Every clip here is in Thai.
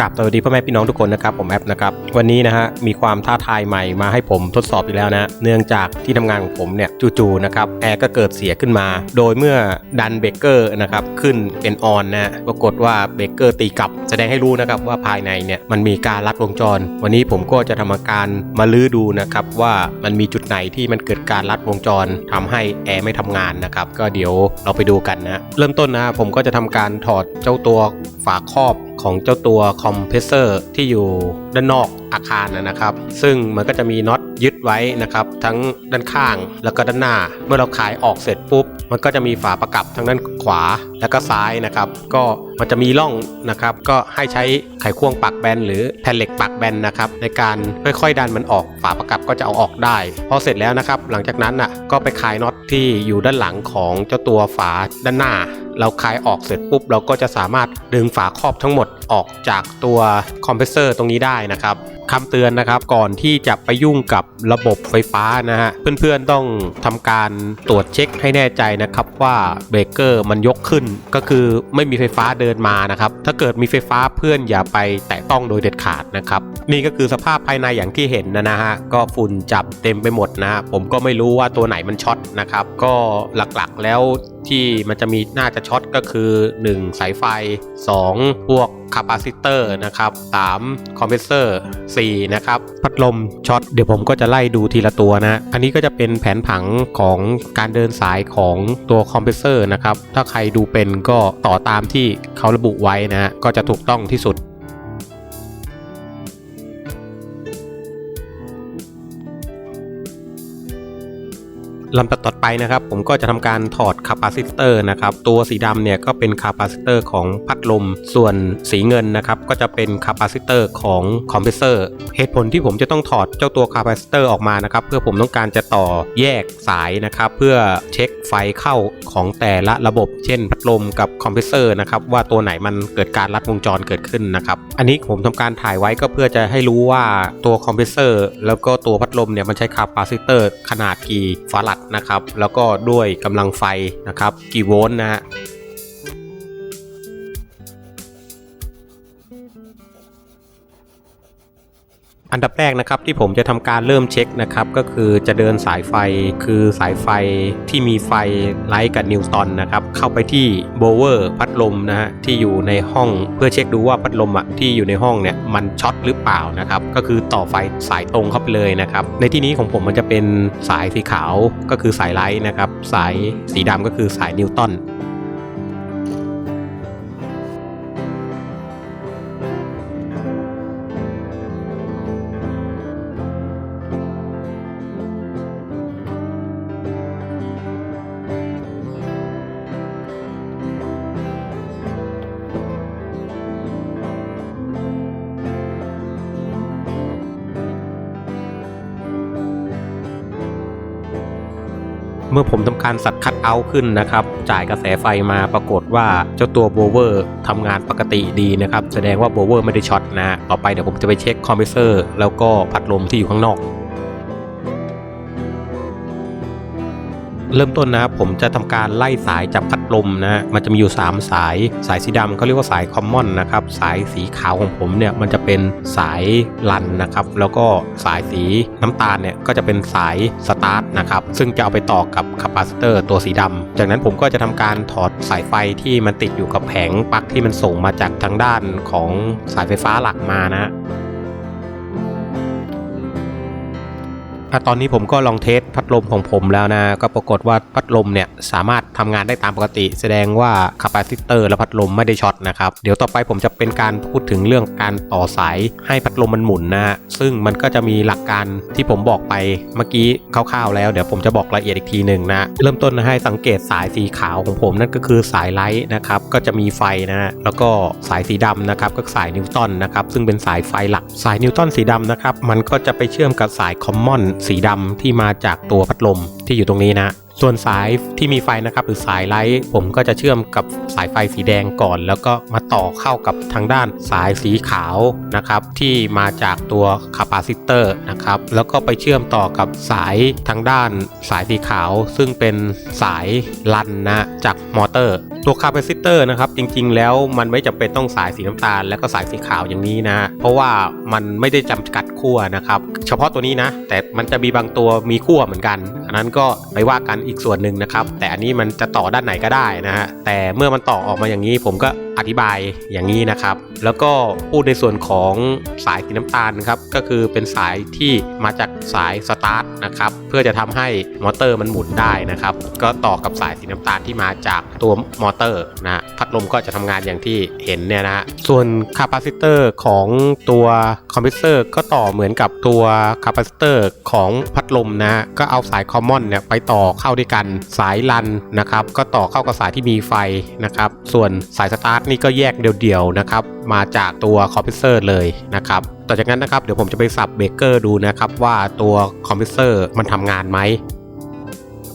กับสวัสดีพ่อแม่พี่น้องทุกคนนะครับผมแอปนะครับวันนี้นะฮะมีความท้าทายใหม่มาให้ผมทดสอบอีกแล้วนะเนื่องจากที่ทำงานของผมเนี่ยจู่ๆนะครับแอร์ก็เกิดเสียขึ้นมา โดยเมื่อดันเบรกเกอร์นะครับขึ้นเป็นออนนะปรากฏว่าเบรกเกอร์ตีกลับ แสดงให้รู้นะครับว่าภายในเนี่ยมันมีการลัดวงจร วันนี้ผมก็จะทำการมาลื้อดูนะครับว่ามันมีจุดไหนที่มันเกิดการลัดวงจรทำให้แอร์ไม่ทำงานนะครับก็เดี๋ยวเราไปดูกันนะเริ่มต้นนะผมก็จะทำการถอดเจ้าตัว ฝาครอบของเจ้าตัวคอมเพรสเซอร์ที่อยู่ด้านนอกอาคารนะครับ ซึ่งมันก็จะมีน็อตยึดไว้นะครับ ทั้งด้านข้างแล้วก็ด้านหน้า เมื่อเราขายออกเสร็จปุ๊บ มันก็จะมีฝาประกับทั้งด้านขวาแล้วก็ซ้ายนะครับ ก็มันจะมีร่องนะครับ ก็ให้ใช้ไขควงปักแบนหรือแผ่นเหล็กปักแบนนะครับ ในการค่อยๆดันมันออกฝาประกับก็จะเอาออกได้ พอเสร็จแล้วนะครับ หลังจากนั้นน่ะก็ไปคลายน็อตที่อยู่ด้านหลังของเจ้าตัวฝาด้านหน้า เราคลายออกเสร็จปุ๊บ เราก็จะสามารถดึงฝาครอบทั้งหมดออกจากตัวคอมเพรสเซอร์ตรงนี้ได้นะครับ คำเตือนนะครับก่อนที่จะไปยุ่งกับระบบไฟฟ้านะฮะเพื่อนๆต้องทำการตรวจเช็คให้แน่ใจนะครับว่าเบรกเกอร์มันยกขึ้น ก็คือไม่มีไฟฟ้าเดินมานะครับถ้าเกิดมีไฟฟ้าเพื่อนอย่าไปแตะต้องโดยเด็ดขาดนะครับนี่ก็คือสภาพภายในอย่างที่เห็นนะนะฮะก็ฝุ่นจับเต็มไปหมดนะฮะผมก็ไม่รู้ว่าตัวไหนมันช็อตนะครับก็หลักๆแล้วที่มันจะมีน่าจะช็อตก็คือ 1 สายไฟ 2 พวกคาปาซิเตอร์นะครับ3คอมเพรสเซอร์4นะครับพัดลมช็อตเดี๋ยวผมก็จะไล่ดูทีละตัวนะ อันนี้ก็จะเป็นแผนผังของการเดินสายของตัวคอมเพรสเซอร์นะครับ ถ้าใครดูเป็นก็ต่อตามที่เขาระบุไว้นะฮะก็จะถูกต้องที่สุด ลำตัดต่อไปนะครับ ผมก็จะทำการถอดคาปาซิเตอร์นะครับ ตัวสีดำเนี่ยก็เป็นคาปาซิเตอร์ของพัดลม ส่วนสีเงินนะครับ ก็จะเป็นคาปาซิเตอร์ของคอมเพรสเซอร์เหตุผลที่ผมจะต้องถอดเจ้าตัวคาปาซิเตอร์ออกมานะครับ เพื่อผมต้องการจะต่อแยกสายนะครับ เพื่อเช็คไฟเข้าของแต่ละระบบ เช่น พัดลมกับคอมเพรสเซอร์นะครับว่าตัวไหนมันเกิดการลัดวงจรเกิดขึ้นนะครับอันนี้ผมทำการถ่ายไว้ก็เพื่อจะให้รู้ว่าตัวคอมเพรสเซอร์แล้วก็ตัวพัดลมเนี่ยมันใช้คาปาซิเตอร์ขนาดกี่ฟารัดนะครับ แล้วก็ด้วยกำลังไฟนะครับ กี่โวลต์นะฮะ อันดับแรกนะครับที่ผมจะทำการเริ่มเช็คนะครับก็คือจะเดินสายไฟคือสายไฟที่มีไฟไลท์กับนิวตันนะครับเข้าไปที่โบเวอร์พัดลมนะฮะที่อยู่ในห้องเพื่อเช็คดูว่าพัดลมอะที่อยู่ในห้องเนี่ยมันช็อตหรือเปล่านะครับก็คือต่อไฟสายตรงเข้าไปเลยนะครับในที่นี้ของผมมันจะเป็นสายสีขาวก็คือสายไลท์นะครับสายสีดำก็คือสายนิวตัน เมื่อผมทำการสัตว์คัดเอาท์ขึ้นนะครับ จ่ายกระแสไฟมาปรากฏว่าเจ้าตัวโบเวอร์ทำงานปกติดีนะครับ แสดงว่าโบเวอร์ไม่ได้ช็อตนะ ต่อไปเดี๋ยวผมจะไปเช็คคอมเพรสเซอร์แล้วก็พัดลมที่อยู่ข้างนอก เริ่มต้นนะครับผมจะทำการไล่สายจากพัดลมนะ มันจะมีอยู่ 3 สาย สายสีดำเขาเรียกว่าสายคอมมอนนะครับ สายสีขาวของผมเนี่ยมันจะเป็นสายลันนะครับ แล้วก็สายสีน้ำตาลเนี่ยก็จะเป็นสายสตาร์ทนะครับ ซึ่งจะเอาไปต่อกับคาปาซิเตอร์ตัวสีดำจากนั้นผมก็จะทำการถอดสายไฟที่มันติดอยู่กับแผงปลั๊กที่มันส่งมาจากทางด้านของสายไฟฟ้าหลักมานะ ตอนนี้ผมก็ลองเทสพัดลมของผมแล้วนะ ก็ปรากฏว่าพัดลมเนี่ยสามารถทำงานได้ตามปกติ แสดงว่าคาปาซิเตอร์และพัดลมไม่ได้ช็อตนะครับ เดี๋ยวต่อไปผมจะเป็นการพูดถึงเรื่องการต่อสายให้พัดลมมันหมุนนะซึ่งมันก็จะมีหลักการที่ผมบอกไปเมื่อกี้คร่าวๆ แล้วเดี๋ยวผมจะบอกรายละเอียดอีกทีหนึ่งนะ เริ่มต้นให้สังเกตสายสีขาวของผมนั่นก็คือสายไลท์นะครับก็จะมีไฟนะแล้วก็สายสีดำนะครับก็สายนิวตันนะครับซึ่งเป็นสายไฟหลักสายนิวตันสีดำนะครับมันก็จะไปเชื่อมกับสายคอมมอนสีดำที่มาจากตัวพัดลมที่อยู่ตรงนี้นะ ส่วนสายที่มีไฟนะครับ หรือสายไลท์ผมก็จะเชื่อมกับสายไฟสีแดงก่อน แล้วก็มาต่อเข้ากับทางด้านสายสีขาวนะครับ ที่มาจากตัวคาปาซิเตอร์นะครับแล้วก็ไปเชื่อมต่อกับสายทางด้านสายสีขาว ซึ่งเป็นสายลันนะจากมอเตอร์ตัวคาปาซิเตอร์นะครับจริงๆ แล้วมันไม่จำเป็นต้องสายสีน้ำตาล แล้วก็สายสีขาวอย่างนี้นะ เพราะว่ามันไม่ได้จำกัดขั้วนะครับ เฉพาะตัวนี้นะ แต่มันจะมีบางตัวมีขั้วเหมือนกัน อันนั้นก็ไปว่ากันอีกส่วนหนึ่งนะครับ แต่อันนี้มันจะต่อด้านไหนก็ได้นะฮะแต่เมื่อมันต่อออกมาอย่างนี้ผมก็ อธิบายอย่างนี้นะครับ แล้วก็พูดในส่วนของสายสีน้ำตาลครับก็คือเป็นสายที่มาจากสายสตาร์ทนะครับเพื่อจะทำให้มอเตอร์มันหมุนได้นะครับ ก็ต่อกับสายสีน้ำตาลที่มาจากตัวมอเตอร์นะพัดลมก็จะทำงานอย่างที่เห็นเนี่ยนะส่วนคาปาซิเตอร์ของตัวคอมเพิวเตอร์ก็ต่อเหมือนกับตัวคาปาซิเตอร์ของพัดลมนะก็เอาสายคอมมอนเนี่ยไปต่อเข้าด้วยกันสายลันนะครับก็ต่อเข้ากับสายที่มีไฟนะครับส่วนสายสตาร์ทนี่ก็แยกเดี่ยวๆนะครับ มาจากตัวคอมพิวเตอร์เลยนะครับต่อจากนั้นนะครับเดี๋ยวผมจะไปสับเบรกเกอร์ดูนะครับว่าตัวคอมพิวเตอร์มันทำงานไหม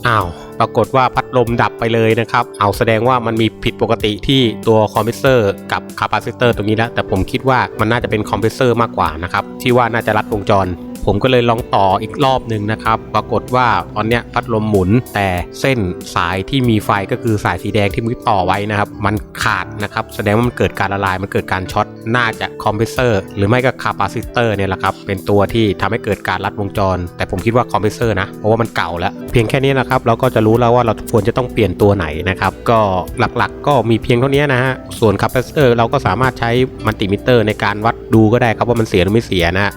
อ้าวปรากฏว่าพัดลมดับไปเลยนะครับ เอาแสดงว่ามันมีผิดปกติที่ตัวคอมเพรสเซอร์กับคาปาซิเตอร์ตรงนี้แล้ว แต่ผมคิดว่ามันน่าจะเป็นคอมเพรสเซอร์มากกว่านะครับ ที่ว่าน่าจะรัดวงจร ผมก็เลยลองต่ออีกรอบหนึ่งนะครับ ปรากฏว่าตอนเนี้ยพัดลมหมุนแต่เส้นสายที่มีไฟก็คือสายสีแดงที่มุ้ยต่อไว้นะครับ มันขาดนะครับแสดงว่ามันเกิดการละลายมันเกิดการช็อตน่าจะคอมเพรสเซอร์หรือไม่ก็คาปาซิเตอร์เนี่ยแหละครับเป็นตัวที่ทำให้เกิดการรัดวงจร แต่ผมคิดว่าคอมเพรสเซอร์นะเพราะว่ามันเก่าแล้วเพียงแค่นี้นะครับเราก็จะรู้แล้วว่าเราควรจะต้องเปลี่ยนตัวไหนนะครับก็หลักๆ ก็มีเพียงเท่านี้นะฮะส่วนคาปาซิเตอร์เราก็สามารถใช้มัลติมิเตอร์ในการวัดดูก็ได้ครับว่ามันเสียหรือไม่เสียนะ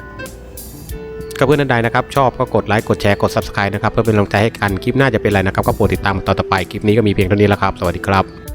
ก็เพื่อนท่านใดนะครับ ชอบก็กดไลค์กดแชร์กด subscribe นะครับ เพื่อเป็นกำลังใจให้กันคลิปหน้าจะเป็นอะไรนะครับ ก็โปรดติดตามตอนต่อไปคลิปนี้ก็มีเพียงเท่านี้แล้วครับ สวัสดีครับ